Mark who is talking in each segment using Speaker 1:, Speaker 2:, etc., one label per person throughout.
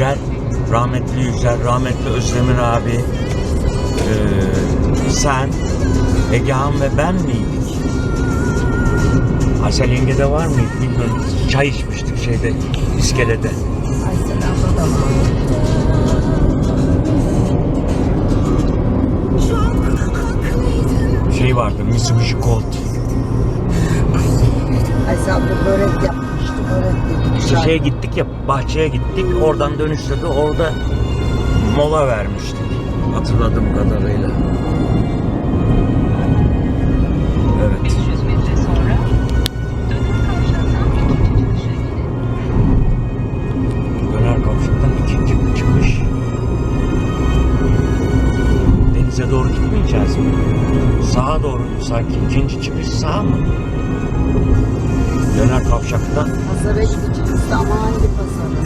Speaker 1: Yücel, rahmetli Yücel, rahmetli Özdemir abi, eee, sen, Egehan ve ben miydik? Aysel yenge de var mıydı bilmiyorum. Çay içmiştik şeyde, iskelede.
Speaker 2: Aysel abla da var.
Speaker 1: Şey vardı, Mitsubishi Colt.
Speaker 2: Aysel abla börek yapmıştı. Börek yedik. Çay.
Speaker 1: şeye gittik ya, bahçeye gittik. Oradan dönüşte de orada mola vermiştik. Hatırladığım kadarıyla. Evet.
Speaker 3: 500 metre sonra dönüm kavşaktan ikinci çıkışa gidin.
Speaker 1: Döner kavşaktan ikinci bir çıkış. Denize doğru gitmeyeceğiz mi? Sağa doğru sanki ikinci çıkış sağ mı? Döner kavşaktan.
Speaker 2: Pazara gideceğiz ama hangi pazara?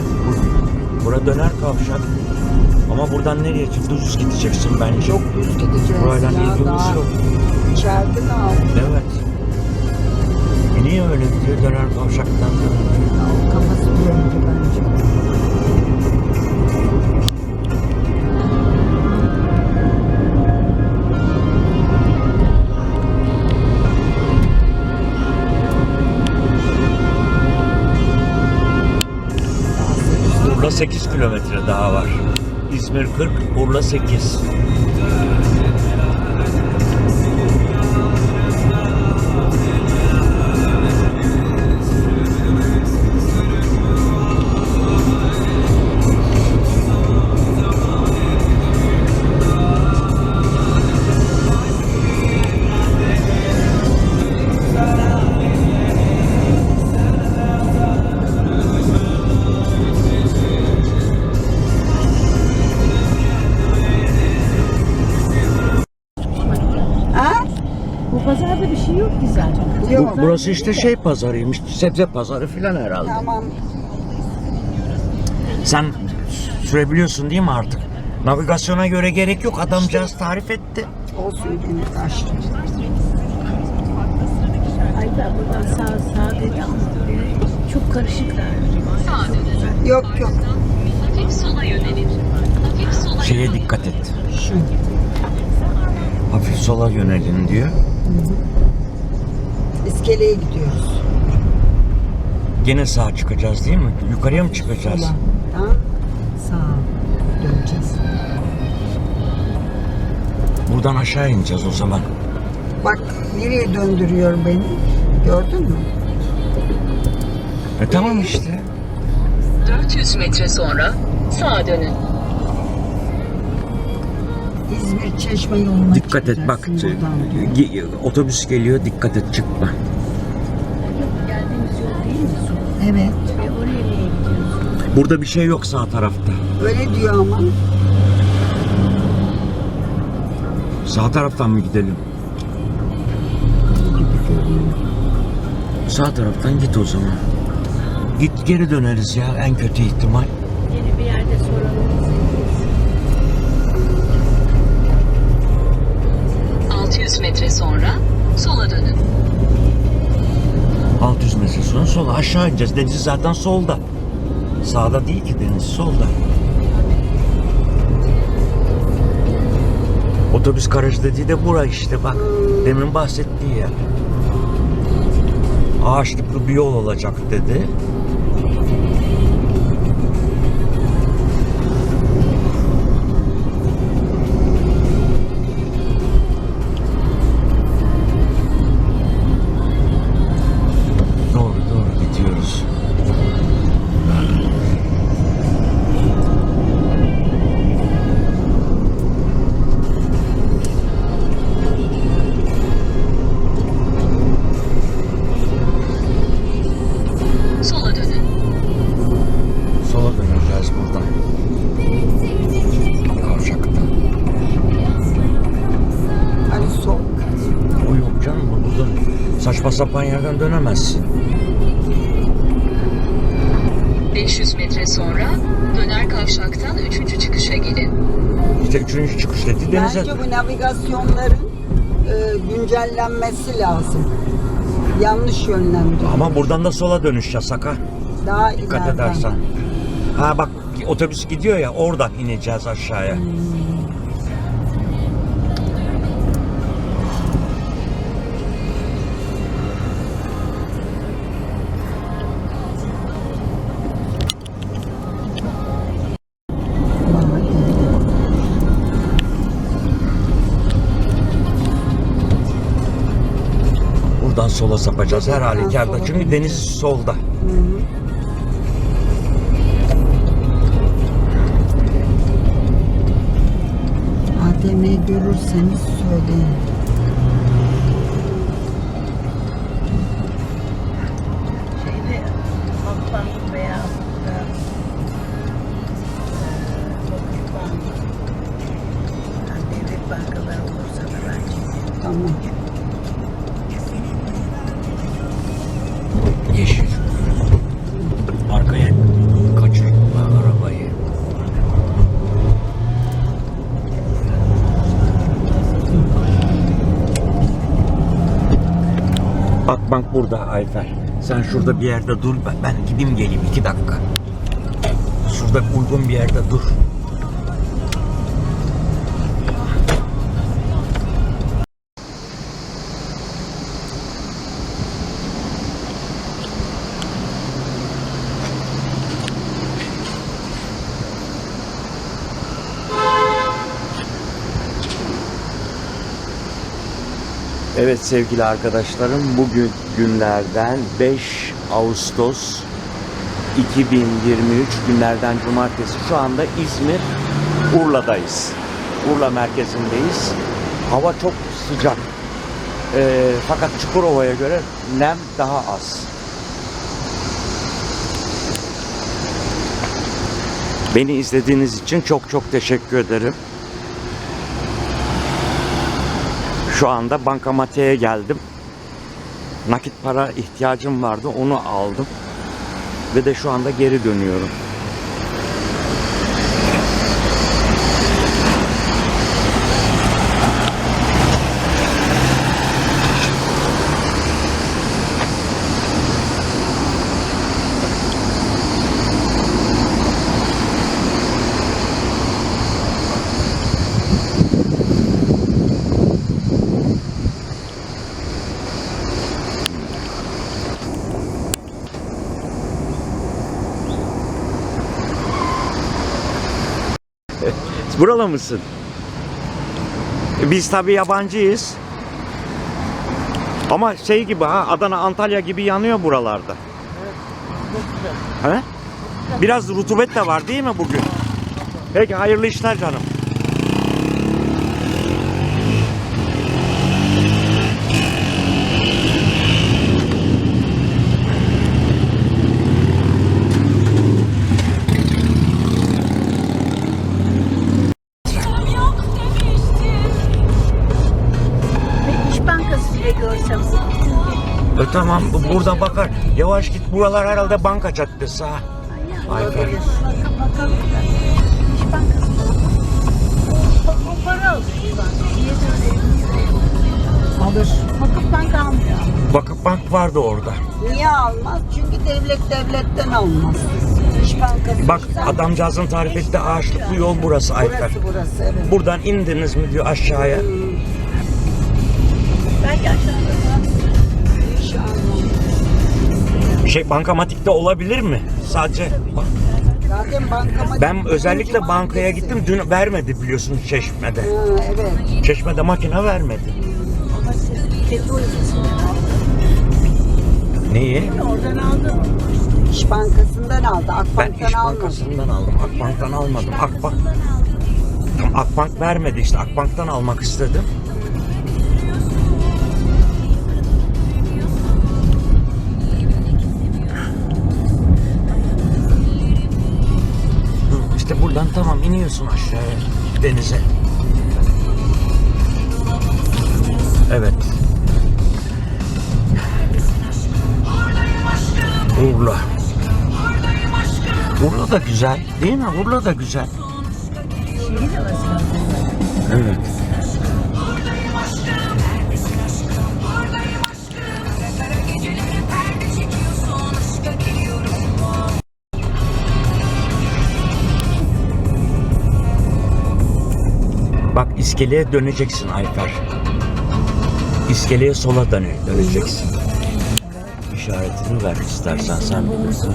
Speaker 1: Bura döner kavşak. Ama buradan nereye çık? Düz gideceksin bence.
Speaker 2: Çok düz gideceğiz
Speaker 1: Burayla
Speaker 2: ya.
Speaker 1: ilgimiz
Speaker 2: Daha
Speaker 1: yok.
Speaker 2: içeride de al.
Speaker 1: Evet. E niye öyle diyor döner kavşaktan?
Speaker 2: Ya, Kafası döndü bence.
Speaker 1: 8 kilometre daha var. İzmir 40, Urla 8. burası işte şey pazarıymış. Sebze pazarı filan herhalde.
Speaker 2: Tamam.
Speaker 1: Sen sürebiliyorsun değil mi artık? Navigasyona göre gerek yok. Adamcağız tarif etti.
Speaker 2: Olsun beni taştı.
Speaker 4: Ay buradan sağ sağ dedi ama çok karışıklar.
Speaker 2: Yok yok.
Speaker 3: Hafif sola. Hafif sola
Speaker 1: Şeye dikkat et.
Speaker 2: Şu.
Speaker 1: Hafif sola yönelin diyor.
Speaker 2: İskeleye gidiyoruz.
Speaker 1: Gene sağa çıkacağız değil mi? Yukarıya mı çıkacağız?
Speaker 2: Sola. Sağa döneceğiz.
Speaker 1: Buradan aşağı ineceğiz o zaman.
Speaker 2: Bak nereye döndürüyor beni. Gördün mü?
Speaker 1: E tamam işte.
Speaker 3: 400 metre sonra sağa dönün.
Speaker 2: İzmir Çeşme yoluna
Speaker 1: Dikkat et bak. ge- Otobüs geliyor dikkat et çıkma.
Speaker 4: Geldiğimiz yol değil mi su?
Speaker 2: Evet.
Speaker 4: Ve oraya niye gidiyoruz?
Speaker 1: Burada bir şey yok sağ tarafta.
Speaker 2: Öyle diyor ama.
Speaker 1: Sağ taraftan mı gidelim? Sağ taraftan git o zaman. Git geri döneriz ya en kötü ihtimal. Aşağı ineceğiz. Deniz zaten solda. Sağda değil ki deniz solda. Otobüs garajı dediği de bura işte bak. Demin bahsettiği yer. Ağaçlıklı bir yol olacak dedi. Sapan yerden dönemezsin.
Speaker 3: 500 metre sonra döner kavşaktan 3. çıkışa gelin.
Speaker 1: İşte üçüncü çıkış dedi denize.
Speaker 2: Bence bu navigasyonların e, güncellenmesi lazım. Yanlış yönlendiriyor.
Speaker 1: Ama buradan da sola dönüş yasak ha.
Speaker 2: Daha
Speaker 1: Dikkat
Speaker 2: ileriden.
Speaker 1: edersen. Ha bak otobüs gidiyor ya oradan ineceğiz aşağıya. Buradan sola sapacağız her halükarda. Çünkü deniz solda.
Speaker 2: ATM görürseniz söyleyin.
Speaker 4: Burada
Speaker 1: Ayfer. Sen şurada bir yerde dur. Ben, gideyim geleyim iki dakika. Şurada uygun bir yerde dur. Evet sevgili arkadaşlarım bugün günlerden 5 Ağustos 2023 günlerden cumartesi şu anda İzmir Urla'dayız. Urla merkezindeyiz. Hava çok sıcak. Ee, fakat Çukurova'ya göre nem daha az. Beni izlediğiniz için çok çok teşekkür ederim. Şu anda bankamatiğe geldim. Nakit para ihtiyacım vardı. Onu aldım. Ve de şu anda geri dönüyorum. Buralı mısın? Biz tabii yabancıyız. Ama şey gibi ha Adana Antalya gibi yanıyor buralarda. He? Biraz rutubet de var değil mi bugün? Peki hayırlı işler canım. Tamam bu- buradan bakar. Yavaş git buralar herhalde banka caddesi ha. Ayfer.
Speaker 2: Alır.
Speaker 4: Vakıfbank almıyor.
Speaker 1: Vakıf bank vardı orada.
Speaker 2: Niye almaz? Çünkü devlet devletten almaz. İş Bankası.
Speaker 1: Bak adamcağızın tarif ettiği ağaçlıklı yol burası Ayfer.
Speaker 2: Burası burası evet.
Speaker 1: Buradan indiniz mi diyor aşağıya.
Speaker 4: Belki
Speaker 1: Şey bankamatikte olabilir mi? Sadece bak,
Speaker 2: Zaten bankamatik.
Speaker 1: ben özellikle bankaya gittim dün vermedi biliyorsun Çeşme'de.
Speaker 2: Ha, evet.
Speaker 1: Çeşme'de makine vermedi. Neyi?
Speaker 4: Oradan aldım.
Speaker 2: İş Bankası'ndan aldı.
Speaker 1: Ben
Speaker 2: Akbank'tan
Speaker 1: İş
Speaker 2: almadı.
Speaker 1: Bankası'ndan aldım. Akbank'tan almadım. Akbank Tam Akbank vermedi işte. Akbank'tan almak istedim. İşte buradan tamam iniyorsun aşağıya denize. Evet. Urla. Urla da güzel değil mi? Urla da güzel. Evet. İskeleye döneceksin Ayfer. İskeleye sola döne, döneceksin. İşaretini ver istersen sen bilirsin.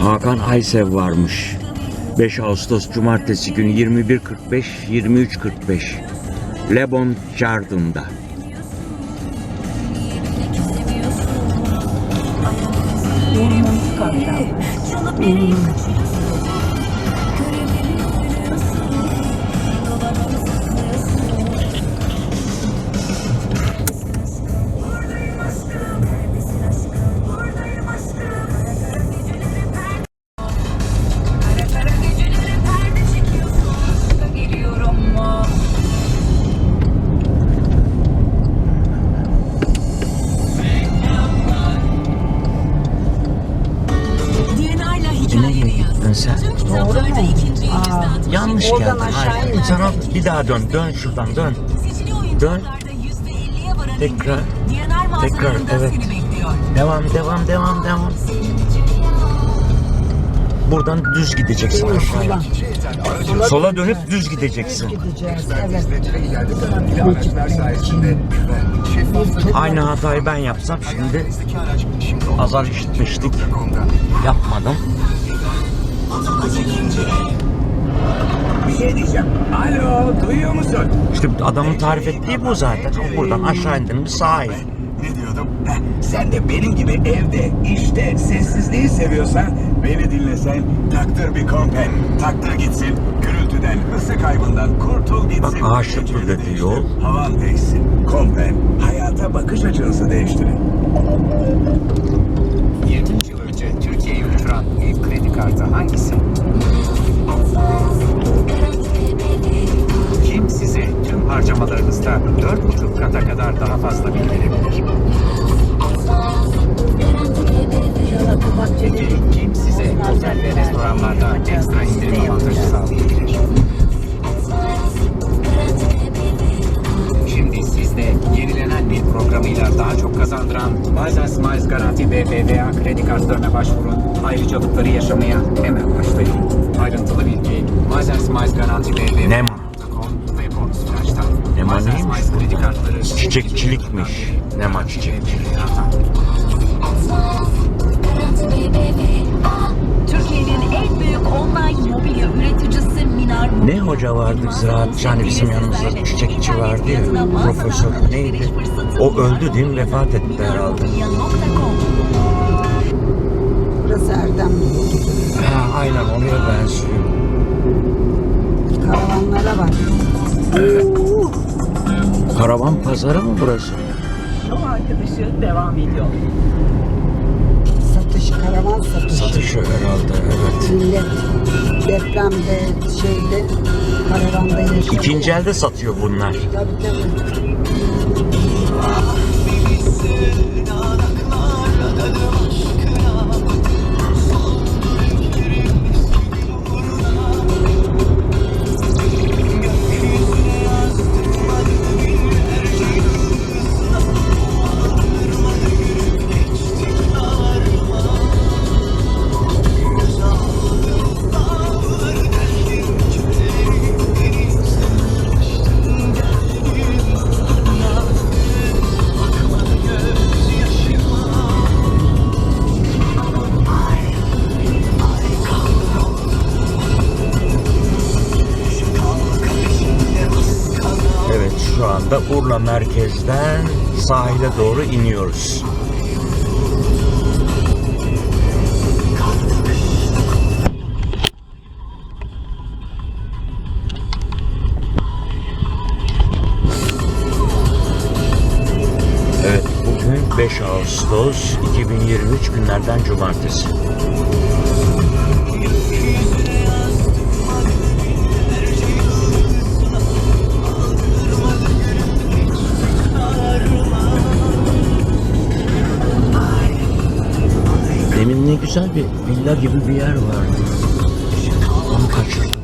Speaker 1: Hakan Aysev varmış. 5 Ağustos Cumartesi günü 21.45 23.45 Lebon Jardin'da. Bir daha dön. Dön şuradan dön. Dön. Tekrar. Tekrar evet. Devam devam devam devam. Buradan düz gideceksin aşağıya.
Speaker 2: Sola,
Speaker 1: dönüp düz gideceksin. Aynı hatayı ben yapsam şimdi azar işitmiştik. Yapmadım.
Speaker 5: Bir şey diyeceğim. Alo, duyuyor musun?
Speaker 1: İşte adamın tarif ettiği bu zaten. Buradan aşağı indin mi sağa in.
Speaker 5: Ne diyordum? Heh, sen de benim gibi evde, işte sessizliği seviyorsan beni dinlesen taktır bir kompen. Taktır gitsin. Gürültüden, ısı kaybından kurtul gitsin.
Speaker 1: Bak, ağaçlıklı
Speaker 5: Pencereni
Speaker 1: dedi
Speaker 5: değiştir,
Speaker 1: yol.
Speaker 5: Havan değişsin. Kompen. Hayata bakış
Speaker 1: Nem.
Speaker 6: ve bonus flash'tan.
Speaker 1: Nema neymiş
Speaker 6: kredi kartları
Speaker 1: Çiçekçilikmiş. Nema çiçekçilik.
Speaker 7: Türkiye'nin en büyük online mobilya üreticisi Minar Mobilya.
Speaker 1: Ne hoca vardı ziraatçı hani bizim yanımızda çiçekçi vardı ya profesör neydi? O öldü değil mi vefat etti herhalde.
Speaker 2: Burası Erdem.
Speaker 1: Ha, aynen oraya benziyor.
Speaker 2: Karavanlara bak. Oo,
Speaker 1: Karavan pazarı mı burası?
Speaker 4: Yol arkadaşı devam ediyor.
Speaker 2: satış, karavan satışı.
Speaker 1: Satışı herhalde evet.
Speaker 2: Millet depremde, şeyde, karavanda yaşıyor.
Speaker 1: İkinci elde satıyor bunlar.
Speaker 2: Tabii tabii.
Speaker 1: Urla merkezden sahile doğru iniyoruz. Evet bugün 5 Ağustos 2023 günlerden cumartesi. Güzel bir villa gibi bir yer vardı. Onu kaçırdım.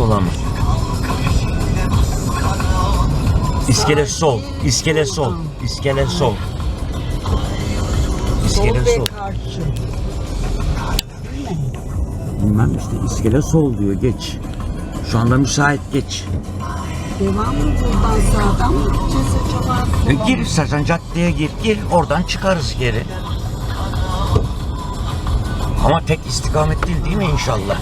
Speaker 1: Sola mı? İskele sol, iskele sol, iskele sol. İskele sol.
Speaker 2: karşı.
Speaker 1: Bilmem işte iskele sol diyor geç. Şu anda müsait geç.
Speaker 2: Devam mı buradan sağdan mı gideceğiz acaba?
Speaker 1: E, gir istersen caddeye gir, gir oradan çıkarız geri. Ama tek istikamet değil değil mi inşallah?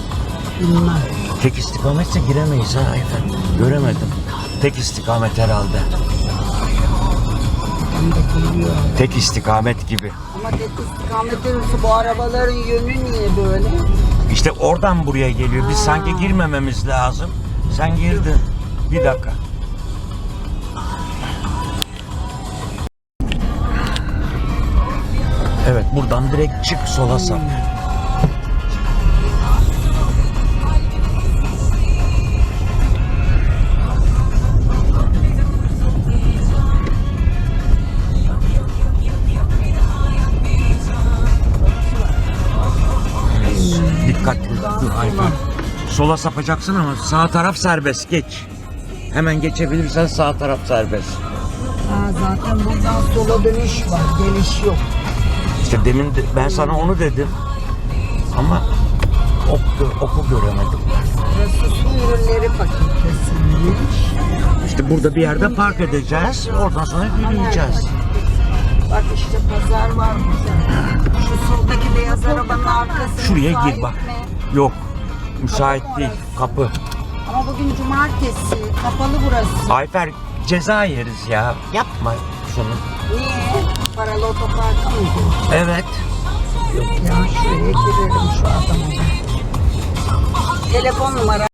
Speaker 2: Bilmem.
Speaker 1: Tek istikametse giremeyiz ha efendim. Göremedim. Tek istikamet herhalde. Tek istikamet gibi.
Speaker 2: Ama tek istikamet arası bu arabaların yönü niye böyle?
Speaker 1: İşte oradan buraya geliyor. Biz sanki girmememiz lazım. Sen girdin. Bir dakika. Evet buradan direkt çık sola sap. Sola sapacaksın ama sağ taraf serbest geç. Hemen geçebilirsen sağ taraf serbest.
Speaker 2: Ha, zaten buradan sola dönüş var. Geliş yok.
Speaker 1: İşte demin de- ben sana onu dedim. Ama oku, oku göremedim.
Speaker 2: Burası su ürünleri fakültesiymiş.
Speaker 1: İşte burada bir yerde park edeceğiz. Oradan sonra yürüyeceğiz.
Speaker 2: Bak işte pazar var burada. Şu soldaki beyaz arabanın arkası.
Speaker 1: Şuraya gir bak.
Speaker 2: mi?
Speaker 1: Yok. Müsait değil. Kapı.
Speaker 2: Ama bugün cumartesi. Kapalı burası.
Speaker 1: Ayfer ceza yeriz ya. Yapma şunu.
Speaker 2: Niye? Paralı otoparka mı gidiyor?
Speaker 1: Evet.
Speaker 2: Ya şuraya girelim şu adama. Telefon numara